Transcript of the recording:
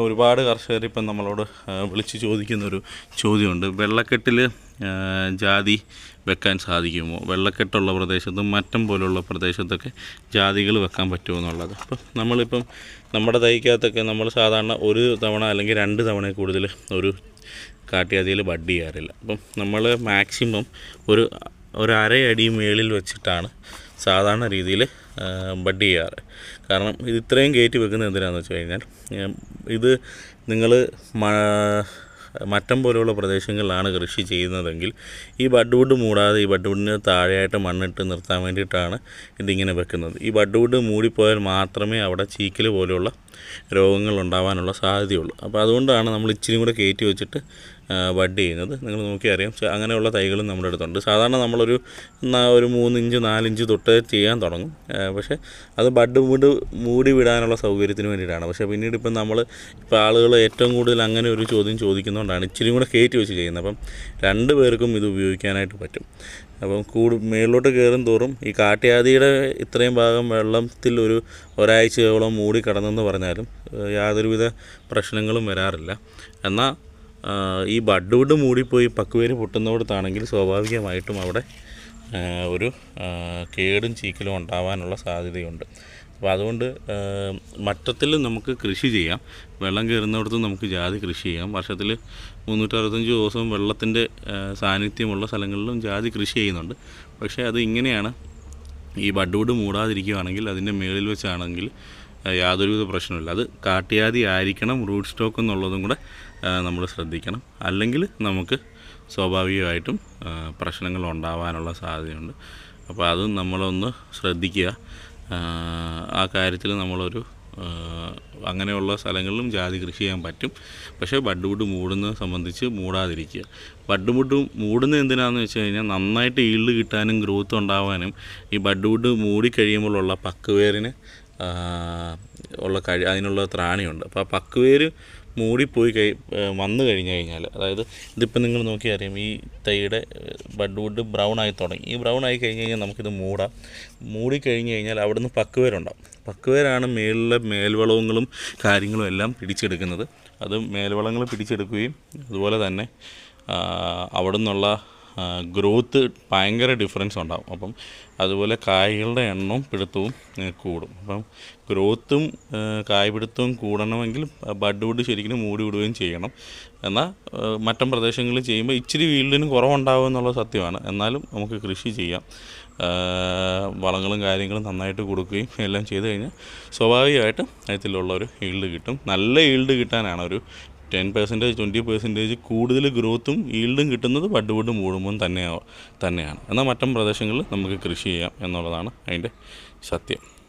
ഒരുപാട് കർഷകർ ഇപ്പം നമ്മളോട് വിളിച്ച് ചോദിക്കുന്നൊരു ചോദ്യമുണ്ട്. വെള്ളക്കെട്ടിൽ ജാതി വെക്കാൻ സാധിക്കുമോ? വെള്ളക്കെട്ടുള്ള പ്രദേശത്തും മറ്റം പോലുള്ള പ്രദേശത്തൊക്കെ ജാതികൾ വെക്കാൻ പറ്റുമോ എന്നുള്ളത്. അപ്പം നമ്മളിപ്പം നമ്മുടെ തൈക്കകത്തൊക്കെ നമ്മൾ സാധാരണ ഒരു തവണ അല്ലെങ്കിൽ രണ്ട് തവണ കൂടുതൽ ഒരു കാട്ടിയാതിയിൽ ബഡ് ചെയ്യാറില്ല. അപ്പം നമ്മൾ മാക്സിമം ഒരു ഒരു അരയടി മേളിൽ വെച്ചിട്ടാണ് സാധാരണ രീതിയിൽ ബഡ് ചെയ്യാറ്. കാരണം ഇത് ഇത്രയും കയറ്റി വെക്കുന്നത് എന്തിനാണെന്ന് വെച്ച് കഴിഞ്ഞാൽ ഇത് നിങ്ങൾ മറ്റം പോലെയുള്ള പ്രദേശങ്ങളിലാണ് കൃഷി ചെയ്യുന്നതെങ്കിൽ ഈ ബഡ് വുഡ് മൂടാതെ ഈ ബഡ് വുഡിന് താഴെയായിട്ട് മണ്ണിട്ട് നിർത്താൻ വേണ്ടിയിട്ടാണ് ഇതിങ്ങനെ വെക്കുന്നത്. ഈ ബഡ് വുഡ് മൂടിപ്പോയാൽ മാത്രമേ അവിടെ ചീക്കൽ പോലെയുള്ള രോഗങ്ങൾ ഉണ്ടാവാനുള്ള സാധ്യതയുള്ളൂ. അപ്പോൾ അതുകൊണ്ടാണ് നമ്മൾ ഇച്ചിരി കൂടെ കയറ്റി വെച്ചിട്ട് ബഡ് ചെയ്യുന്നത്. നിങ്ങൾ നോക്കിയറിയാം അങ്ങനെയുള്ള തൈകളും നമ്മുടെ അടുത്തുണ്ട്. സാധാരണ നമ്മളൊരു ഒരു മൂന്നിഞ്ച് നാലിഞ്ച് തൊട്ട് ചെയ്യാൻ തുടങ്ങും. പക്ഷേ അത് ബഡ് മൂട് മൂടി വിടാനുള്ള സൗകര്യത്തിന് വേണ്ടിയിട്ടാണ്. പക്ഷേ പിന്നീട് ഇപ്പം നമ്മൾ ഇപ്പോൾ ആളുകൾ ഏറ്റവും കൂടുതൽ അങ്ങനെ ഒരു ചോദ്യം ചോദിക്കുന്നതുകൊണ്ടാണ് ഇച്ചിരി കൂടെ കയറ്റി വെച്ച് ചെയ്യുന്നത്. അപ്പം രണ്ട് പേർക്കും ഇത് ഉപയോഗിക്കാനായിട്ട് പറ്റും. അപ്പം കൂടു മേളിലോട്ട് കയറും തോറും ഈ കാട്ടിയാതിയുടെ ഇത്രയും ഭാഗം വെള്ളത്തിൽ ഒരു ഒരാഴ്ചയോളം മൂടി കിടന്നെന്ന് പറഞ്ഞാലും യാതൊരുവിധ പ്രശ്നങ്ങളും വരാറില്ല. എന്നാൽ ഈ ബഡ് വുഡ് മൂടിപ്പോയി പക്കുവേര് പൊട്ടുന്നിടത്താണെങ്കിൽ സ്വാഭാവികമായിട്ടും അവിടെ ഒരു കേടും ചീക്കലും ഉണ്ടാവാനുള്ള സാധ്യതയുണ്ട്. അപ്പോൾ അതുകൊണ്ട് മറ്റത്തിൽ നമുക്ക് കൃഷി ചെയ്യാം. വെള്ളം കയറുന്നിടത്ത് നമുക്ക് ജാതി കൃഷി ചെയ്യാം. വർഷത്തിൽ മുന്നൂറ്ററുപത്തഞ്ച് ദിവസവും വെള്ളത്തിന്റെ സാന്നിധ്യമുള്ള സ്ഥലങ്ങളിലും ജാതി കൃഷി ചെയ്യുന്നുണ്ട്. പക്ഷേ അത് ഇങ്ങനെയാണ്. ഈ ബഡ്വുഡ് മൂടാതിരിക്കുകയാണെങ്കിൽ അതിന്റെ മേളിൽ വെച്ചാണെങ്കിൽ യാതൊരുവിധ പ്രശ്നമില്ല അത് കാട്ടിയാതി ആയിരിക്കണം റൂട്ട് സ്റ്റോക്ക് എന്നുള്ളതും കൂടെ നമ്മൾ ശ്രദ്ധിക്കണം. അല്ലെങ്കിൽ നമുക്ക് സ്വാഭാവികമായിട്ടും പ്രശ്നങ്ങൾ ഉണ്ടാവാനുള്ള സാധ്യതയുണ്ട്. അപ്പോൾ അത് നമ്മളൊന്ന് ശ്രദ്ധിക്കുക. ആ, കാര്യത്തിൽ നമ്മളൊരു അങ്ങനെയുള്ള സ്ഥലങ്ങളിലും ജാതി കൃഷി ചെയ്യാൻ പറ്റും. പക്ഷേ ബഡ്ഡുമുട്ട് മൂടുന്നത് സംബന്ധിച്ച് മൂടാതിരിക്കുക. ബഡ്ഡുമുട്ട് മൂടുന്നത് എന്തിനാണെന്ന് വെച്ച് കഴിഞ്ഞാൽ നന്നായിട്ട് ഈൾഡ് കിട്ടാനും ഗ്രോത്ത് ഉണ്ടാവാനും ഈ ബഡ്ഡുമുട്ട് മൂടിക്കഴിയുമ്പോഴുള്ള ആ, ഉള്ള കഴി അതിനുള്ള ത്രാണിയുണ്ട്. അപ്പോൾ ആ പക്വേര് മൂടിപ്പോയി കഴി വന്നു കഴിഞ്ഞു കഴിഞ്ഞാൽ അതായത് ഇതിപ്പോൾ നിങ്ങൾ നോക്കി അറിയാം ഈ തൈയുടെ ബഡ് വുഡ് ബ്രൗൺ ആയി തുടങ്ങി. ഈ ബ്രൗൺ ആയി കഴിഞ്ഞ് കഴിഞ്ഞാൽ നമുക്കിത് മൂടാം. മൂടി കഴിഞ്ഞ് കഴിഞ്ഞാൽ അവിടുന്ന് പക്വേരുണ്ടാവും. പക്വേരാണ് മേളിലെ മേൽവളവങ്ങളും കാര്യങ്ങളും എല്ലാം പിടിച്ചെടുക്കുന്നത്. അത് മേൽവളങ്ങൾ പിടിച്ചെടുക്കുകയും അതുപോലെ തന്നെ അവിടെ നിന്നുള്ള ഗ്രോത്ത് ഭയങ്കര ഡിഫറൻസ് ഉണ്ടാകും അപ്പം അതുപോലെ കായ്കളുടെ എണ്ണവും പിടുത്തവും കൂടും. അപ്പം ഗ്രോത്തും കായ്പിടുത്തവും കൂടണമെങ്കിൽ ബഡ് വുഡ് ശരിക്കും മൂടി വിടുകയും ചെയ്യണം. എന്നാൽ മറ്റം പ്രദേശങ്ങളിൽ ചെയ്യുമ്പോൾ ഇച്ചിരി വീൽഡിന് കുറവുണ്ടാവും എന്നുള്ള സത്യമാണ്. എന്നാലും നമുക്ക് കൃഷി ചെയ്യാം. വളങ്ങളും കാര്യങ്ങളും നന്നായിട്ട് കൊടുക്കുകയും എല്ലാം ചെയ്ത് കഴിഞ്ഞാൽ സ്വാഭാവികമായിട്ടും അതിലുള്ള ഒരു ഈൽഡ് കിട്ടും. നല്ല ഈൽഡ് കിട്ടാനാണ് ഒരു ടെൻ പെർസെന്റേജ് ട്വന്റി പെർസെന്റേജ് കൂടുതൽ ഗ്രോത്തും ഈൽഡും കിട്ടുന്നത് ബഡ് മൂടുമ്പം തന്നെയാണ് തന്നെയാണ്. എന്നാൽ മറ്റം പ്രദേശങ്ങളിൽ നമുക്ക് കൃഷി ചെയ്യാം എന്നുള്ളതാണ് അതിന്റെ സത്യം.